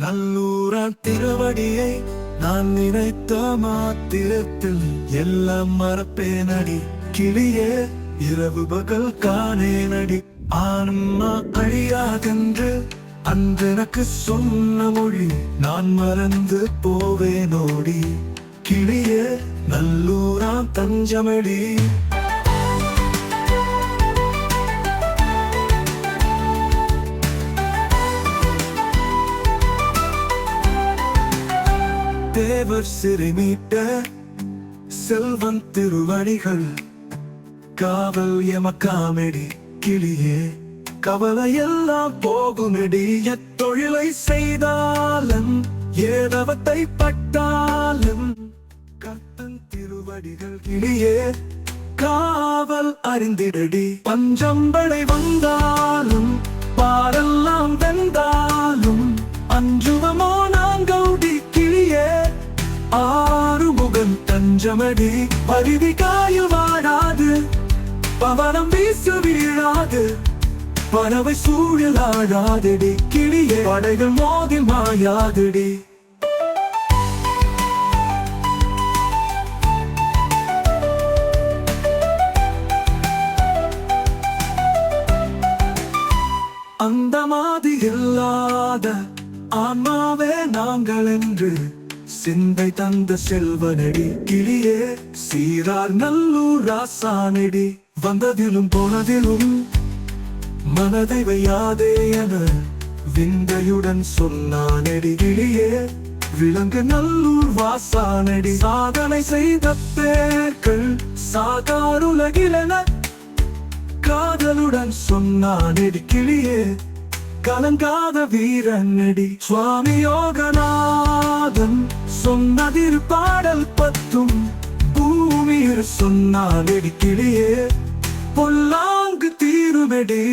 நல்லூரான் திருவடியை நான் நினைத்த மாத்திரத்தில் எல்லாம் மறப்பேனடி. கிளியே இரவு பகல் காணேனடி. ஆன்மா அழியாதென்று அன்றெனக்கு சொன்ன மொழி நான் மறந்து போவேனோடி. கிளியே நல்லூரான் தஞ்சமடி. தேவர் சிறை மீட்ட செல்வன் திருவடிகள் காவல் காமெடி கிளியே கவலையெல்லாம் போகுமெடி எத்தொழிலை செய்தாலும் ஏதவத்தை பட்டாலும் கத்தன் திருவடிகள் கிளியே காவல் அறிந்திடடி. பஞ்சம்படை வந்தாலும் பாரெல்லாம் வெந்தாலும் அஞ்சுவமோ நாங்கௌடி கிளியே ஆறுமுகன் தஞ்சமடி பருவி காயில் வாழாது பவனம் வீசு வீழாது. பறவை சூழலாடாதடி கிளியே படைகள் மோதி மாயாதடி. அந்த மாதிரி இல்லாத ஆன்மாவே நாங்கள் என்று சிந்தை தந்த செல்வனடி கிளியே சீரார் நல்லூர் ராசானடி. வந்ததிலும் போனதிலும் மனதை வையாதே என விந்தையுடன் சொன்னானடி கிளியே. விலங்கு நல்லூர் வாசானடி சாதனை செய்த பேர்கள் சாகாருலகிலென காதலுடன் சொன்னானடி கிளியே. கலங்காத வீரனடி சுவாமி நாதன் சொன்னதில் பாடல் பத்தும் பூமியில் சொன்னால் கிளியே பொல்லாங்கு தீருமெடி.